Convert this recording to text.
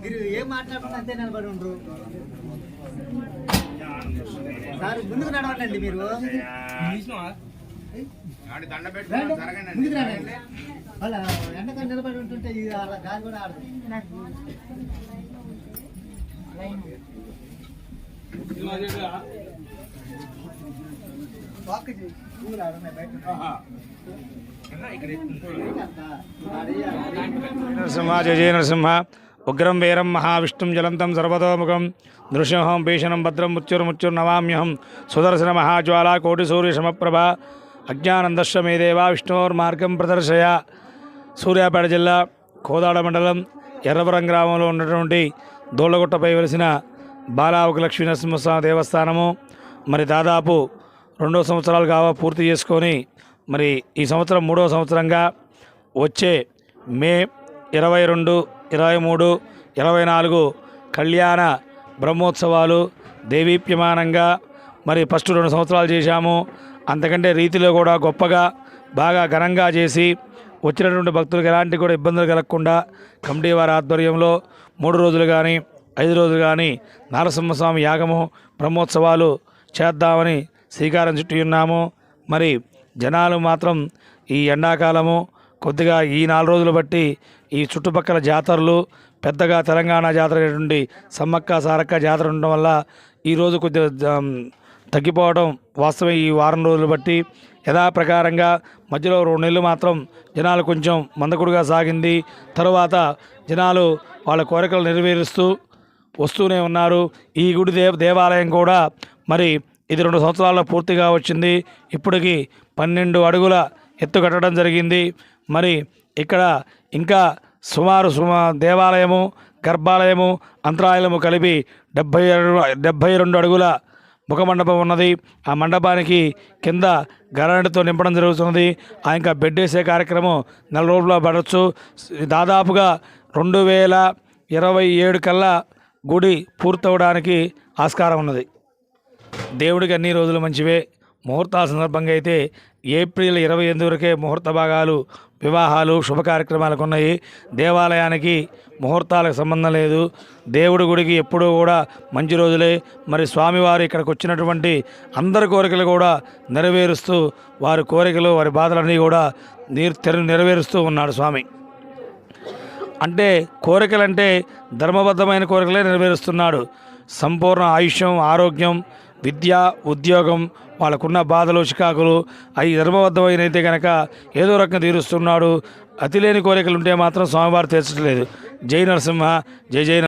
మీరు ఏం మాట్లాడుతున్నా అంతే నిలబడి ఉండరు. సార్ ముందుకు నడవండి మీరు. రండి, ముందుకు రండి. వాళ్ళ ఎండక నిలబడి ఉంటుంటే వాళ్ళ గాలి కూడా ఆడదు. నరసింహ జయ జయ నరసింహ. ఉగ్రం వీరం మహావిష్ణుం జలంతం సర్వతోముఖం. నృసింహం భీషణం భద్రం ముచ్చుర్ముచ్చుర్నమామ్యహం సుదర్శన మహాజ్వాల కోటి సూర్య సమప్రభ అజ్ఞానందశ్వ మే దేవా విష్ణోర్మార్గం ప్రదర్శయ. సూర్యాపేట జిల్లా కోదాడ మండలం ఎర్రవరం గ్రామంలో ఉన్నటువంటి దోళ్ళగుట్టపై వెలిసిన బాలావక లక్ష్మీ నరసింహస్వామి దేవస్థానము. మరి దాదాపు రెండో సంవత్సరాలు కావా పూర్తి చేసుకొని మరి ఈ సంవత్సరం మూడో సంవత్సరంగా వచ్చే మే ఇరవై రెండు ఇరవై మూడు ఇరవై నాలుగు కళ్యాణ బ్రహ్మోత్సవాలు దేవీప్యమానంగా మరి ఫస్ట్ రెండు సంవత్సరాలు చేశాము. అంతకంటే రీతిలో కూడా గొప్పగా బాగా ఘనంగా చేసి వచ్చినటువంటి భక్తులకు ఎలాంటి కూడా ఇబ్బందులు కలగకుండా కమిటీ వారి ఆధ్వర్యంలో మూడు రోజులు కానీ ఐదు రోజులు కానీ నరసింహస్వామి యాగము బ్రహ్మోత్సవాలు చేద్దామని శ్రీకారం చుట్టి ఉన్నాము. మరి జనాలు మాత్రం ఈ ఎండాకాలము కొద్దిగా ఈ నాలుగు రోజులు బట్టి ఈ చుట్టుపక్కల జాతరలు పెద్దగా తెలంగాణ జాతర అయినటువంటి సమ్మక్క సారక్క జాతర ఉండడం వల్ల ఈరోజు కొద్దిగా తగ్గిపోవడం వాస్తవం ఈ వారం రోజులు బట్టి. యథాప్రకారంగా మధ్యలో రెండు నెలలు మాత్రం జనాలు కొంచెం మందకుడుగా సాగింది. తరువాత జనాలు వాళ్ళ కోరికలు నెరవేరుస్తూ వస్తూనే ఉన్నారు. ఈ గుడి దేవ దేవాలయం కూడా మరి ఇది రెండు సంవత్సరాల్లో పూర్తిగా వచ్చింది. ఇప్పటికి పన్నెండు అడుగుల ఎత్తు కట్టడం జరిగింది. మరి ఇక్కడ ఇంకా సుమారు సుమా దేవాలయము గర్భాలయము అంతరాలయము కలిపి డెబ్భై డెబ్భై రెండు అడుగుల ముఖమండపం ఉన్నది. ఆ మండపానికి కింద గరణతో నింపడం జరుగుతున్నది. ఆ ఇంకా బెడ్ వేసే కార్యక్రమం నెల రోజుల్లో పడవచ్చు దాదాపుగా రెండు వేల ఇరవై ఏడు కల్లా గుడి పూర్తవడానికి ఆస్కారం ఉన్నది. దేవుడికి అన్ని రోజులు మంచివే. ముహూర్తాల సందర్భంగా అయితే ఏప్రిల్ ఇరవై ఎనిమిది వరకే ముహూర్త భాగాలు వివాహాలు శుభ కార్యక్రమాలకు ఉన్నాయి. దేవాలయానికి ముహూర్తాలకు సంబంధం లేదు. దేవుడి గుడికి ఎప్పుడూ కూడా మంచి రోజులే. మరి స్వామివారు ఇక్కడికి వచ్చినటువంటి అందరి కోరికలు కూడా నెరవేరుస్తూ వారి కోరికలు వారి బాధలన్నీ కూడా నీరు తెర నెరవేరుస్తూ ఉన్నాడు స్వామి. అంటే కోరికలంటే ధర్మబద్ధమైన కోరికలే నెరవేరుస్తున్నాడు. సంపూర్ణ ఆయుష్యం ఆరోగ్యం విద్య ఉద్యోగం వాళ్ళకున్న బాధలు చికాకులు అవి ధర్మబద్ధమైనైతే కనుక ఏదో రకంగా తీరుస్తున్నాడు. అతిలేని కోరికలు ఉంటే మాత్రం స్వామివారు తీర్చట్లేదు. జై నరసింహ జై జై